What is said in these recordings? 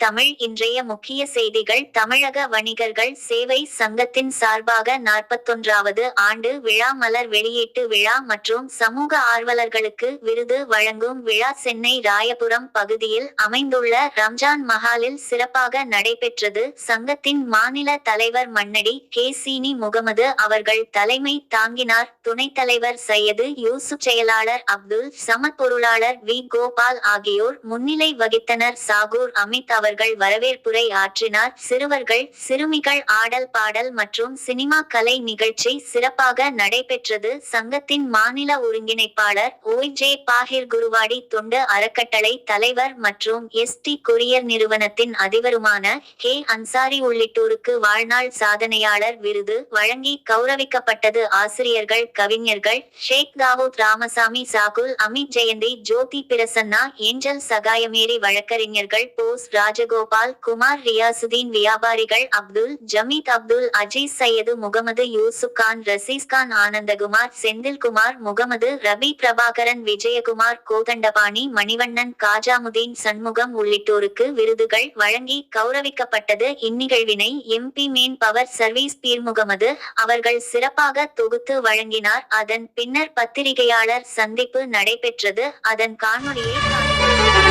தமிழ் இன்றைய முக்கிய செய்திகள். தமிழக வணிகர்கள் சேவை சங்கத்தின் சார்பாக நாற்பத்தொன்றாவது ஆண்டு விழா மலர் வெளியீட்டு விழா மற்றும் சமூக ஆர்வலர்களுக்கு விருது வழங்கும் விழா சென்னை ராயபுரம் பகுதியில் அமைந்துள்ள ரம்ஜான் மஹாலில் சிறப்பாக நடைபெற்றது. சங்கத்தின் மாநில தலைவர் மன்னடி கே. சீனி முகமது அவர்கள் தலைமை தாங்கினார். துணைத் தலைவர் சையது யூசுப் செயலாளர் அப்துல் சமத் பொருளாளர் வி. கோபால் ஆகியோர் முன்னிலை வகித்தனர். சாகூர் அமித் அவர் அவர்கள் வரவேற்புரை ஆற்றினார். சிறுவர்கள் சிறுமிகள் ஆடல் பாடல் மற்றும் சினிமா கலை நிகழ்ச்சி சிறப்பாக நடைபெற்றது. சங்கத்தின் மாநில ஒருங்கிணைப்பாளர் ஓய் ஜே பாஹிர் குருவாடி தொண்டு அறக்கட்டளை தலைவர் மற்றும் எஸ் டி கொரியர் நிறுவனத்தின் அதிபருமான கே அன்சாரி உள்ளிட்டோருக்கு வாழ்நாள் சாதனையாளர் விருது வழங்கி கௌரவிக்கப்பட்டது. ஆசிரியர்கள் கவிஞர்கள் ஷேக் தாவூத் ராமசாமி சாகுல் அமித் ஜெயந்தி ஜோதி பிரசன்னா ஏஞ்சல் சகாயமேரி வழக்கறிஞர்கள் போஸ் ராஜகோபால் குமார் ரியாசுதீன் வியாபாரிகள் அப்துல் ஜமீத் அப்துல் அஜீஸ் சையது முகமது யூசுப் கான் ரசீஸ் கான் ஆனந்தகுமார் செந்தில்குமார் முகமது ரவி பிரபாகரன் விஜயகுமார் கோதண்டபாணி மணிவண்ணன் காஜாமுதீன் சண்முகம் உள்ளிட்டோருக்கு விருதுகள் வழங்கி கௌரவிக்கப்பட்டது இந்நிகழ்வினை MP man power service Peer Mohammed அவர்கள் சிறப்பாக தொகுத்து வழங்கினார். அதன் பின்னர் பத்திரிகையாளர் சந்திப்பு நடைபெற்றது. அதன் காணொளியை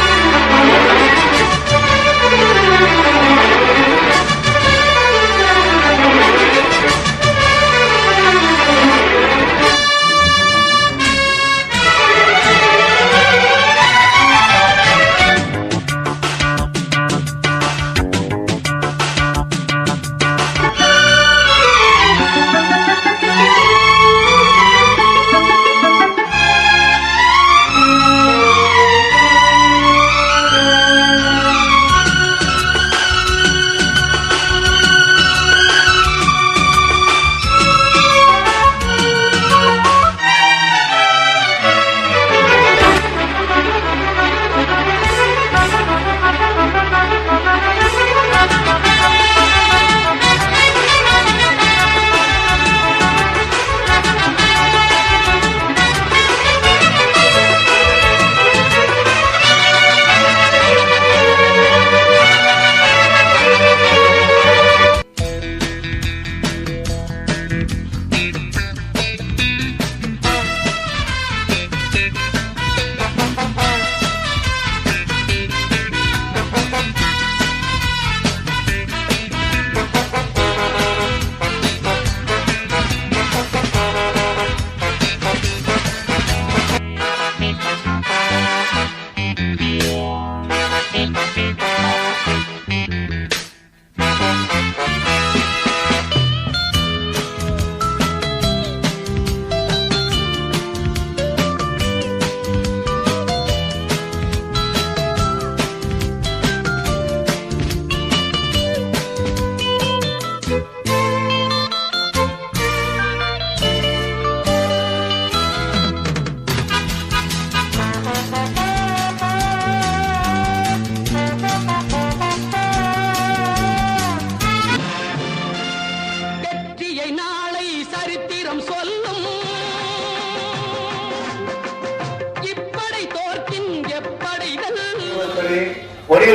Thank you.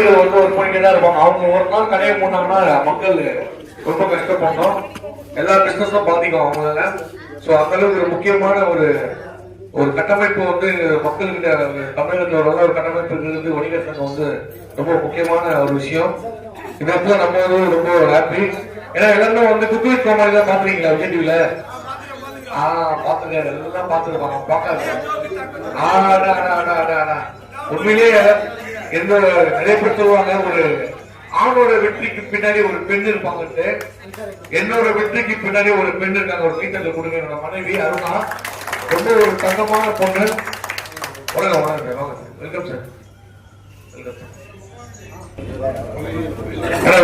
வணிகர்கள் வந்து ஒர்க் பண்ணிட்டு தான் இருப்பாங்க. அவங்க ஒரு நாள் கடையை போனாங்கன்னா மக்கள் ரொம்ப கஷ்டப்படணும். எல்லா பிசினஸும் பாதிக்கும் அவங்களால. ஸோ அந்த அளவுக்கு ஒரு முக்கியமான ஒரு ஒரு கட்டமைப்பு வந்து மக்கள்கிட்ட தமிழகத்தில் ஒரு ஒரு கட்டமைப்பு இருக்கிறது வணிக சங்கம் வந்து ரொம்ப முக்கியமான ஒரு விஷயம். இந்த இடத்துல நம்ம வந்து ரொம்ப ஹாப்பி ஏன்னா எல்லாருமே வந்து குக்வித் கோமாளி தான் பாத்துறீங்களா விஜய் டிவில ஆஹ் பாத்துருக்காரு எல்லாம் பாத்துருப்பாங்க பாக்காது ஆடா ஆடா ஆடா ஆடா உண்மையிலேயே எந்த நிறைய சொல்லுவாங்க ஒரு ஆணோட வெற்றிக்கு பின்னாடி ஒரு பெண் இருப்பாங்கன்ட்டு என்னோட வெற்றிக்கு பின்னாடி ஒரு பெண் இருக்காங்க. ஒரு வீட்டில் கொடுங்க. என்னோட மனைவி அருணா ரொம்ப ஒரு தங்கமான பொண்ணு. வணக்கம் வணக்கம் வாங்க. வெல்கம் சார் வெல்கம் சார்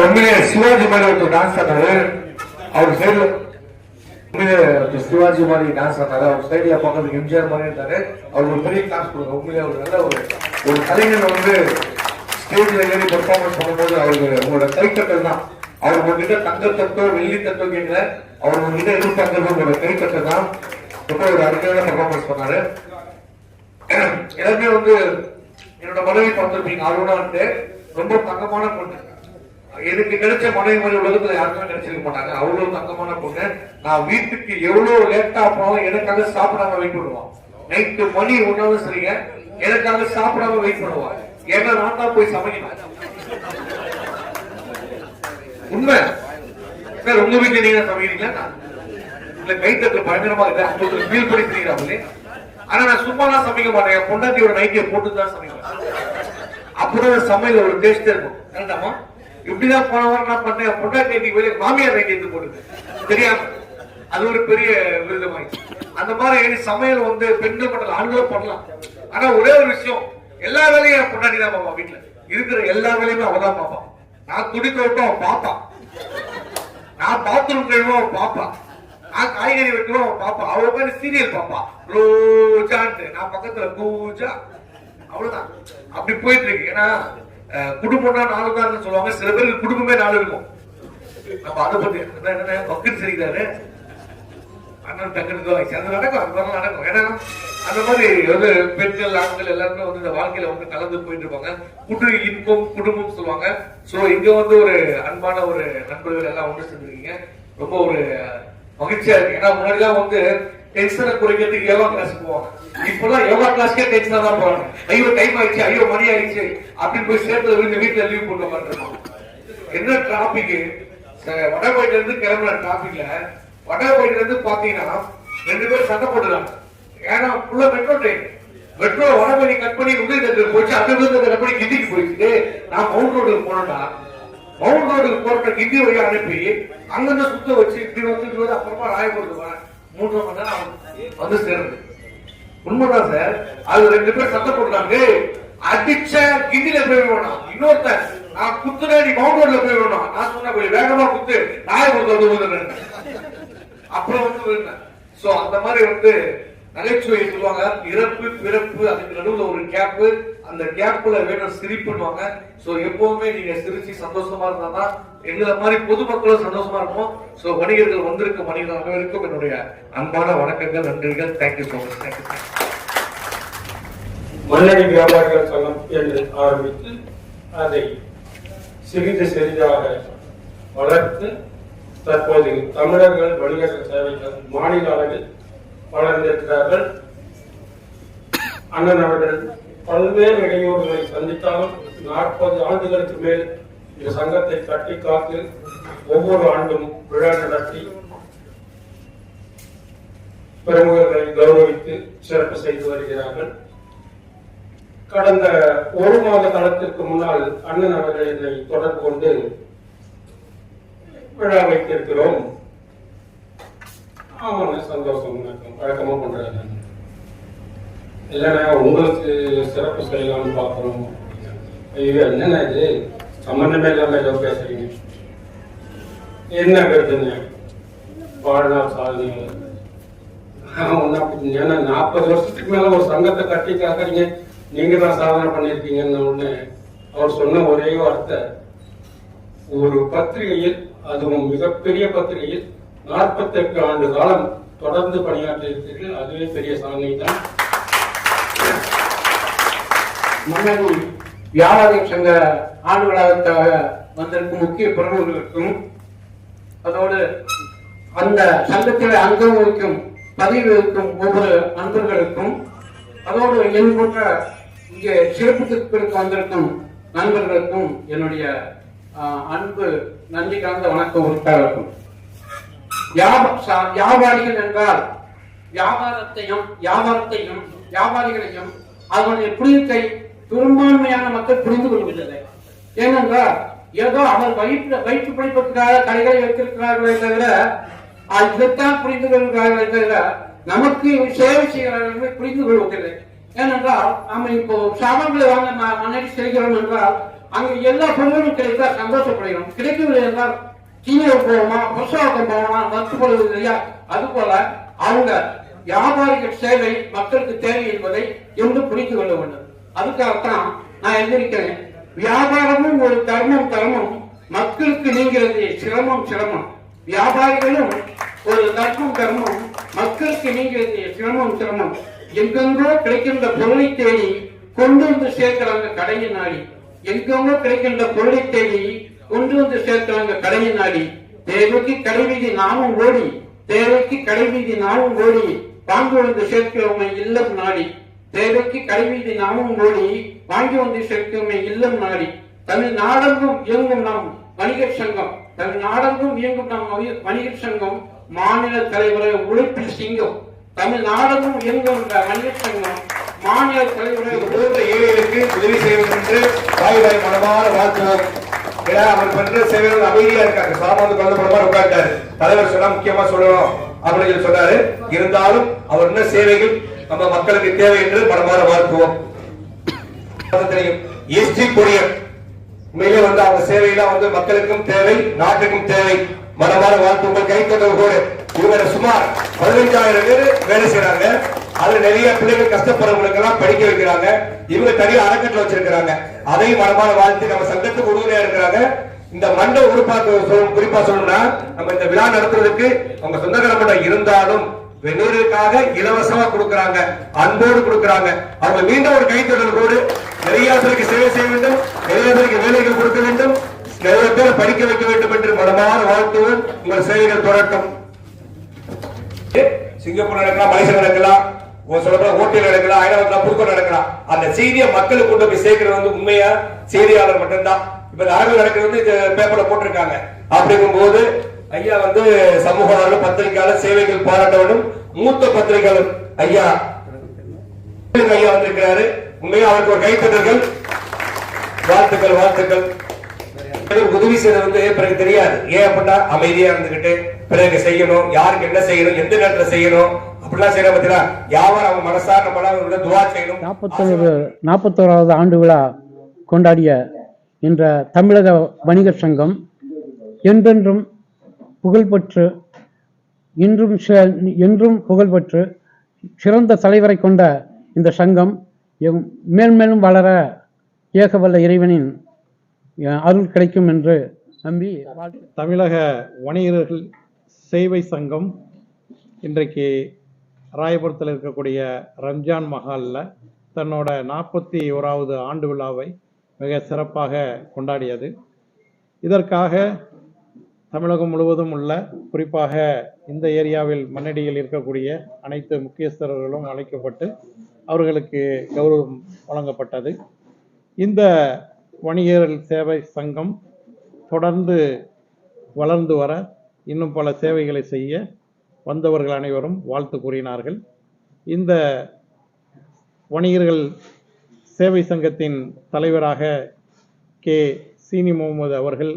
உண்மையிலே சிவாஜி மாதிரி ஒருத்தர் டான்ஸ் ஆனாரு அவர் சைடுல சிவாஜி மாதிரி டான்ஸ் ஆனாரு அவர் சைடுல பார்க்கறதுக்கு எம்ஜிஆர் மாதிரி இருந்தாரு. அவர் ஒரு பெரிய கிளாஸ் கொடுங்க. உண்மையிலே அவர் நல்ல ஒரு ஒரு கலைஞர் வந்து ஸ்டேஜில் ஏறி பெர்ஃபார்மன்ஸ் பண்ணும்போது அவருக்கு உங்களோட கைத்தட்டல் தான். அவர் உங்ககிட்ட தங்க தட்டோ வெள்ளி தட்டோ கேட்கல. அவர் உங்ககிட்ட எதிர்பார்க்கறது உங்களோட கைத்தட்டல் தான். ரொம்ப ஒரு அருமையான பெர்ஃபார்மன்ஸ் பண்ணாரு. எல்லாருமே வந்து என்னோட மனைவி பார்த்துருப்பீங்க அருணான்ட்டு. ரொம்ப தங்கமான பொண்ணு எனக்கு கிடைச்ச மனைவி மாதிரி உலகத்துல யாருக்குமே கிடைச்சிருக்க மாட்டாங்க? அவ்வளவு தங்கமான பொண்ணு. நான் வீட்டுக்கு எவ்வளவு லேட்டா போனாலும் எனக்காக சாப்பிடாம வெயிட் பண்ணுவான். நைட்டு மணி ஒன்னாலும் சரிங்க. எனக்காக சாப்பிடாம வெயிட் பண்ணுவான். ஏன்னா நான் தான் போய் சமைக்கணும். உண்மை? சார் உங்க வீட்டுல நீங்க சமைக்கிறீங்களா? இல்ல கைத்தட்டு பயங்கரமா இருக்கு உங்களுக்கு ஃபீல் பண்ணி தெரியுறாங்களே ஆனா நான் சும்மா தான் சமைக்க மாட்டேன். பொண்டாட்டியோட நைட்டியை போட்டு தான் சமைக்கிறேன் அப்புறம் சமையல் ஒரு டேஸ்ட் இருக்கும். கரெக்டாமா இப்படிதான் போன வாரம் நான் பண்ணேன். பொண்டாட்டி நைட்டி வெளியே மாமியார் நைட்டி எடுத்து தெரியாம. அது ஒரு பெரிய விருதமாயிடுச்சு அந்த மாதிரி சமையல் வந்து பெண்கள் பண்ணலாம் ஆண்களும் பண்ணலாம். ஆனா ஒரே ஒரு விஷயம் எல்லா வேலையும் என் பொண்டாட்டி தான் பாப்பா வீட்டுல. இருக்கிற எல்லா வேலையுமே அவ தான் பாப்பா. நான் துணி துவைப்போம் அவன் பாப்பா. நான் பாத்ரூம் கழுவோம் அவன் பாப்பா. நான் காய்கறி வெட்டுவோம் அவன் பாப்பா. அவ உட்காந்து சீரியல் பாப்பா. ரோஜான்ட்டு. நான் பக்கத்துல பூஜா. அவ்வளவுதான். அப்படி போயிட்டு இருக்கு. ஏன்னா குடும்பம்னா நாலு தான் சொல்லுவாங்க. சில பேருக்கு குடும்பமே நாலு இருக்கும். நம்ம அதை பத்தி என்ன என்ன பக்கத்து சரிக்கிறாரு. அண்ணன் டக்குனு அது நடக்கும் அது மாதிரி நடக்கும். ஏன்னா அந்த மாதிரி வந்து பெண்கள் ஆண்கள் எல்லாருமே வந்து இந்த வாழ்க்கையில வந்து கலந்து போயிட்டு இருப்பாங்க. குடு இன்பம் குடும்பம் சொல்லுவாங்க. சோ இங்க வந்து ஒரு அன்பான ஒரு நண்பர்கள் எல்லாம் ஒன்று சேர்ந்துருக்கீங்க. ரொம்ப ஒரு மகிழ்ச்சியா இருக்கு. ஏன்னா முன்னாடிலாம் வந்து டென்ஷனை குறைக்கிறதுக்கு யோகா கிளாஸ் போவாங்க? இப்பெல்லாம் யோகா கிளாஸ்க்கே டென்ஷனா தான் போறாங்க. ஐயோ டைம் ஆயிடுச்சு ஐயோ மணி ஆயிடுச்சு அப்படின்னு போய் சேர்த்து விழுந்து வீட்டுல லீவ் போட்டு உட்காந்துருக்கோம் என்ன டிராபிக் வடபழனில இருந்து கிளம்புற டிராபிக்ல வடபழனில இருந்து பாத்தீங்கன்னா ரெண்டு பேரும் சண்டை போட்டுறாங்க ஏன்னா ஃபுல்லா metro train metro Vadapalani cut பண்ணி உதயநகர் போச்சு அது வந்து கட் பண்ணி கிண்டிக்கு போயிடுச்சு? நான் மவுண்ட் ரோடுக்கு போனோம்னா மவுண்ட் ரோடுக்கு போற கிண்டி வழியா அனுப்பி அங்கிருந்து சுத்த வச்சு வந்து இப்படி வந்து அப்புறமா ராயபுரத்துக்கு வரேன். மூன்றரை மணி நேரம் வந்து சேர்ந்து உண்மைதான் சார். அது ரெண்டு பேர் சத்தம் போடுறாங்க அடிச்ச கிண்டில போய் வேணும் இன்னொருத்தன் நான் குத்துனா நீ மவுண்ட் ரோட்ல போய் வேணும் நான் சொன்ன போய் வேகமா குத்து. நாய் கொடுத்து வந்து அப்புறம் வந்து சோ அந்த மாதிரி வந்து நகைச்சுவை சொல்லுவாங்க? இறப்பு பிறப்பு அதுக்கு நடுவுல ஒரு கேப் அந்த கேப்ல வேணும் சிரிப்புன்னுவாங்க சோ எப்பவுமே நீங்க சிரிச்சு சந்தோஷமா இருந்தா தான் எங்களை மாதிரி பொதுமக்களும் சந்தோஷமா இருக்கும் சோ வணிகர்கள் வந்திருக்க வணிகர்கள் அனைவருக்கும் என்னுடைய அன்பான வணக்கங்கள் நன்றிகள். Thank you so much thank you Mannady வியாபாரிகள் சங்கம் என்று ஆரம்பித்து அதை சிறிது சிறிதாக வளர்த்து தற்போது தமிழர்கள் வணிகர்கள் சேவைகள் மாநில அளவில் வளர்ந்திருக்கிறார்கள். அண்ணன் அவர்கள் பல்வேறு இடையூறுகளை சந்தித்தாலும் நாற்பது ஆண்டுகளுக்கு மேல் இந்த சங்கத்தை கட்டி காத்து ஒவ்வொரு ஆண்டும் விழா நடத்தி பிரமுகர்களை கௌரவித்து சிறப்பு செய்து வருகிறார்கள். கடந்த ஒரு மாத காலத்திற்கு முன்னால் அண்ணன் அவர்கள் என்னை தொடர்பு கொண்டு விழா வைத்திருக்கிறோம். ஆமாங்க சந்தோஷம். வணக்கம். வழக்கமா பண்றாங்க இல்லைண்ணா உங்களுக்கு சிறப்பு செய்யலாம்னு பார்க்கணும் ஐயோ என்னண்ணா இது? சம்பந்தமே இல்லாம ஏதோ பேசுறீங்க. என்ன கருத்துங்க வாழ்நாள் சாதனை ஏன்னா நாற்பது வருஷத்துக்கு மேல ஒரு சங்கத்தை கட்டி காக்குறீங்க. நீங்க தான் சாதனை பண்ணிருக்கீங்கன்னு உடனே அவர் சொன்ன ஒரே வார்த்தை. ஒரு பத்திரிகையில் அதுவும் மிகப்பெரிய பத்திரிகையில் நாற்பத்தெட்டு ஆண்டு காலம் தொடர்ந்து பணியாற்றியிருக்கிறீர்கள். அதுவே பெரிய சாதனை தான். மன்னரும் வியாபாரி சங்க ஆண்டு வந்திருக்கும் முக்கிய பிரமுகர்களுக்கும் அதோடு அந்த சங்கத்தில் அங்கம் வகிக்கும் பதிவு இருக்கும் ஒவ்வொரு நண்பர்களுக்கும் அதோடு என் போன்ற இங்கே சிறப்புக்கு வந்திருக்கும் நண்பர்களுக்கும் என்னுடைய அன்பு நன்றி கலந்த வணக்கம் உருட்டாக இருக்கும் வியாபாரிகள் என்றால் வியாபாரத்தையும் வியாபாரத்தையும் வியாபாரிகளையும் அதனுடைய புரிதத்தை பெரும்பான்மையான மக்கள் புரிந்து கொள்வதில்லை ஏனென்றால் ஏதோ அவர் வயிற்று வயிற்று பிடிப்பதற்காக கடைகளை வைத்திருக்கிறார்களே தவிர இதைத்தான் புரிந்து கொள்கிறார்களே தவிர நமக்கு சேவை செய்கிறார்கள் புரிந்து கொள்வதில்லை. ஏனென்றால் நாம இப்போ சாமான்களை வாங்க ம- முன்னாடி செல்கிறோம் என்றால் அங்கு எல்லா பொருளும் கிடைத்தால் சந்தோஷப்படுகிறோம். கிடைக்கவில்லை என்றால் கீழே போவோமா புருஷாக்கம் போவோமா வருத்தப்படுவது இல்லையா அது போல அவங்க வியாபாரிகள் சேவை மக்களுக்கு தேவை என்பதை என்று புரிந்து கொள்ள வேண்டும். அதுக்காகத்தான் நான் எழுதியிருக்கிறேன் வியாபாரமும் ஒரு தர்மம் தர்மம். மக்களுக்கு நீங்கிறது சிரமம் சிரமம். வியாபாரிகளும் ஒரு தர்மம் தர்மம். மக்களுக்கு நீங்கிறது சிரமம் சிரமம். எங்கெங்கோ கிடைக்கின்ற பொருளை தேடி கொண்டு வந்து சேர்க்கிறாங்க கடையின் நாடி. எங்கெங்கோ கிடைக்கின்ற பொருளை தேடி ஒன்று வந்து சேர்த்தவங்க கடையை நாடி தேவைக்கு கடைவீதி நாமும் ஓடி. தேவைக்கு கடைவீதி நாமும் ஓடி. வாங்கி வந்து சேர்க்கிறவங்க இல்லம் நாடி. தேவைக்கு கடைவீதி நாமும் ஓடி. வாங்கி வந்து சேர்க்கிறவங்க இல்லம் நாடி. தமிழ் நாடெங்கும் இயங்கும் நம் வணிகர் சங்கம். தமிழ் நாடெங்கும் இயங்கும் நாம் வணிகர் சங்கம். மாநில தலைவரை உழைப்பில் சிங்கம். தமிழ் நாடெங்கும் இயங்கும் இந்த வணிகர் சங்கம். மாநில தலைவரை ஏழைகளுக்கு உதவி செய்வது என்று வாய் வாய் மனமான வாழ்த்துவோம். ஏன்னா அவர் பண்ற சேவைகள் அமைதியா இருக்காங்க சாமான் குழந்தை படமா உட்கார்ந்தாரு தலைவர் சொன்னா முக்கியமா சொல்லணும் அப்படின்னு சொல்லி சொன்னாரு. இருந்தாலும் அவர் என்ன சேவைகள் நம்ம மக்களுக்கு தேவை என்று மனமாற வாழ்த்துவோம் தெரியும் எஸ்டி கொரியர். உண்மையிலே வந்து அவங்க சேவையெல்லாம் வந்து மக்களுக்கும் தேவை நாட்டுக்கும் தேவை. மனமாற வாழ்த்து உங்கள் கைத்தொடர்போடு இவங்க சுமார் பதினைஞ்சாயிரம் பேர் வேலை செய்யறாங்க அதுல நிறைய பிள்ளைகள் கஷ்டப்படுறவங்களுக்கு எல்லாம் படிக்க வைக்கிறாங்க. இவங்க தனியா அறக்கட்டளை வச்சிருக்கிறாங்க. அதையும் மனமான வாழ்த்து நம்ம சங்கத்துக்கு உறுதுணையா இருக்கிறாங்க. இந்த மண்ட உறுப்பாக்க குறிப்பா சொல்லணும்னா நம்ம இந்த விழா நடத்துறதுக்கு அவங்க சொந்தக்கார மட்டும் இருந்தாலும் வெந்நீருக்காக இலவசமா கொடுக்கறாங்க. அன்போடு கொடுக்கறாங்க. அவங்க மீண்டும் ஒரு கைத்தொடர்போடு நிறைய பேருக்கு சேவை செய்ய வேண்டும். நிறைய பேருக்கு வேலைகள் கொடுக்க வேண்டும். நிறைய பேரை படிக்க வைக்க வேண்டும் என்று மனமான வாழ்த்துவோம். உங்கள் சேவைகள் தொடரட்டும் சிங்கப்பூர் நடக்கலாம் மலேசியா நடக்கலாம். சொல்ல ஓட்டில் நடக்கலாம் ஐநாவத்தில் புதுக்கோட்டை நடக்கலாம் அந்த செய்தியை மக்களுக்கு கொண்டு போய் சேர்க்கிறது வந்து உண்மையா? செய்தியாளர் மட்டும்தான். இப்ப ஆய்வு அரங்கு நடக்கிறது வந்து இந்த பேப்பர்ல போட்டிருக்காங்க. அப்படிங்கும் போது ஐயா வந்து சமூக ஆர்வலர் பத்திரிகையாளர் சேவைகள் பாராட்டவனும் மூத்த பத்திரிகையாளர் ஐயா ஐயா வந்திருக்கிறாரு. உண்மையா அவருக்கு ஒரு கைத்தட்டர்கள் வாழ்த்துக்கள் வாழ்த்துக்கள். உதவி செய்யறது வந்து பிறகு தெரியாது. ஏன் அப்படின்னா அமைதியா இருந்துகிட்டு பிறகு செய்யணும். யாருக்கு என்ன செய்யணும்? எந்த நேரத்துல செய்யணும்? அப்படிலாம் செய்யற பத்தியா? யாவரும் அவங்க மனசார நம்மளால துவா செய்யணும். நாற்பத்தொரு நாற்பத்தோராவது ஆண்டு விழா கொண்டாடிய என்ற தமிழக வணிகர் சங்கம் என்றென்றும் புகழ்பெற்று இன்றும் என்றும் புகழ்பெற்று சிறந்த தலைவரை கொண்ட இந்த சங்கம் மேல் மேலும் வளர ஏகவல்ல இறைவனின் அருள் கிடைக்கும் என்று நம்பி தமிழக வணிகர்கள் சேவை சங்கம் இன்றைக்கு ராயபுரத்தில் இருக்கக்கூடிய ரம்ஜான் மஹாலில் தன்னோட நாற்பத்தி ஓராவது ஆண்டு விழாவை மிக சிறப்பாக கொண்டாடியது. இதற்காக தமிழகம் முழுவதும் உள்ள குறிப்பாக இந்த ஏரியாவில் மண்ணடியில் இருக்கக்கூடிய அனைத்து முக்கியஸ்தர்களும் அழைக்கப்பட்டு அவர்களுக்கு கௌரவம் வழங்கப்பட்டது. இந்த வணிகர்கள் சேவை சங்கம் தொடர்ந்து வளர்ந்து வர இன்னும் பல சேவைகளை செய்ய வந்தவர்கள் அனைவரும் வாழ்த்து கூறினார்கள். இந்த வணிகர்கள் சேவை சங்கத்தின் தலைவராக கே. சீனி முகமது அவர்கள்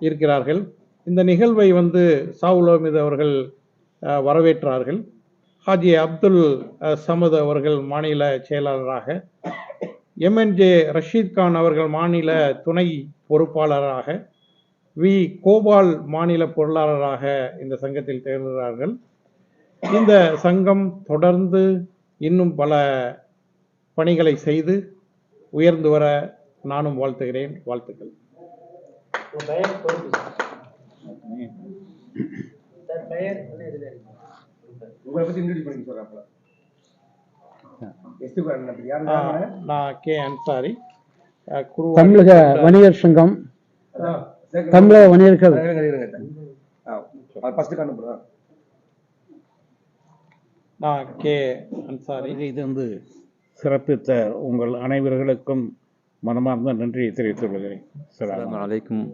இருக்கிறார்கள். இந்த நிகழ்வை வந்து சாவுல் அவர்கள் வரவேற்றார்கள். ஹாஜி அப்துல் அஹ், சமது அவர்கள் மாநில செயலாளராக எம்என்ஜே ரஷீத் கான் அவர்கள் மாநில துணை பொறுப்பாளராக வி. கோபால் மாநில பொருளாளராக இந்த சங்கத்தில் தேர்கிறார்கள். இந்த சங்கம் தொடர்ந்து இன்னும் பல பணிகளை செய்து உயர்ந்து வர நானும் வாழ்த்துகிறேன். வாழ்த்துக்கள். நான் கே. அன்சாரி. தமிழக வணிகர் சங்கம். தமிழக வணிகர்கள். நான் கே அன்சாரி இது வந்து சிறப்பித்த உங்கள் அனைவர்களுக்கும் மனமார்ந்த நன்றியை தெரிவித்துக் கொள்கிறேன். அலைக்கும்.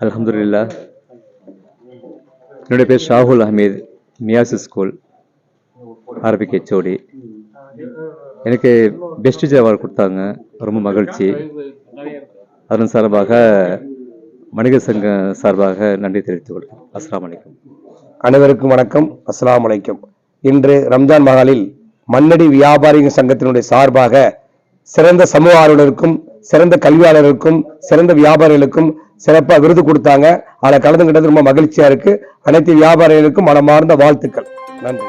அல்ஹம்துலில்லா. என்னுடைய பேர் Shahul Ahameed Miyas school Arabic HOD எனக்கு பெஸ்ட் ஜவார் கொடுத்தாங்க. ரொம்ப மகிழ்ச்சி. அதன் சார்பாக வணிகர் சங்க சார்பாக நன்றி தெரிவித்துக் கொள்கிறேன். அஸ்லாம் வலைக்கம் அனைவருக்கும் வணக்கம். அஸ்லாம் வலைக்கம் இன்று ரம்ஜான் மகாலில் மண்ணடி வியாபாரிகள் சங்கத்தினுடைய சார்பாக சிறந்த சமூக ஆர்வலருக்கும் சிறந்த கல்வியாளருக்கும் சிறந்த வியாபாரிகளுக்கும் சிறப்பாக விருது கொடுத்தாங்க. அதில் கலந்துகிட்டது ரொம்ப மகிழ்ச்சியா இருக்கு. அனைத்து வியாபாரிகளுக்கும் மனமார்ந்த வாழ்த்துக்கள். நன்றி.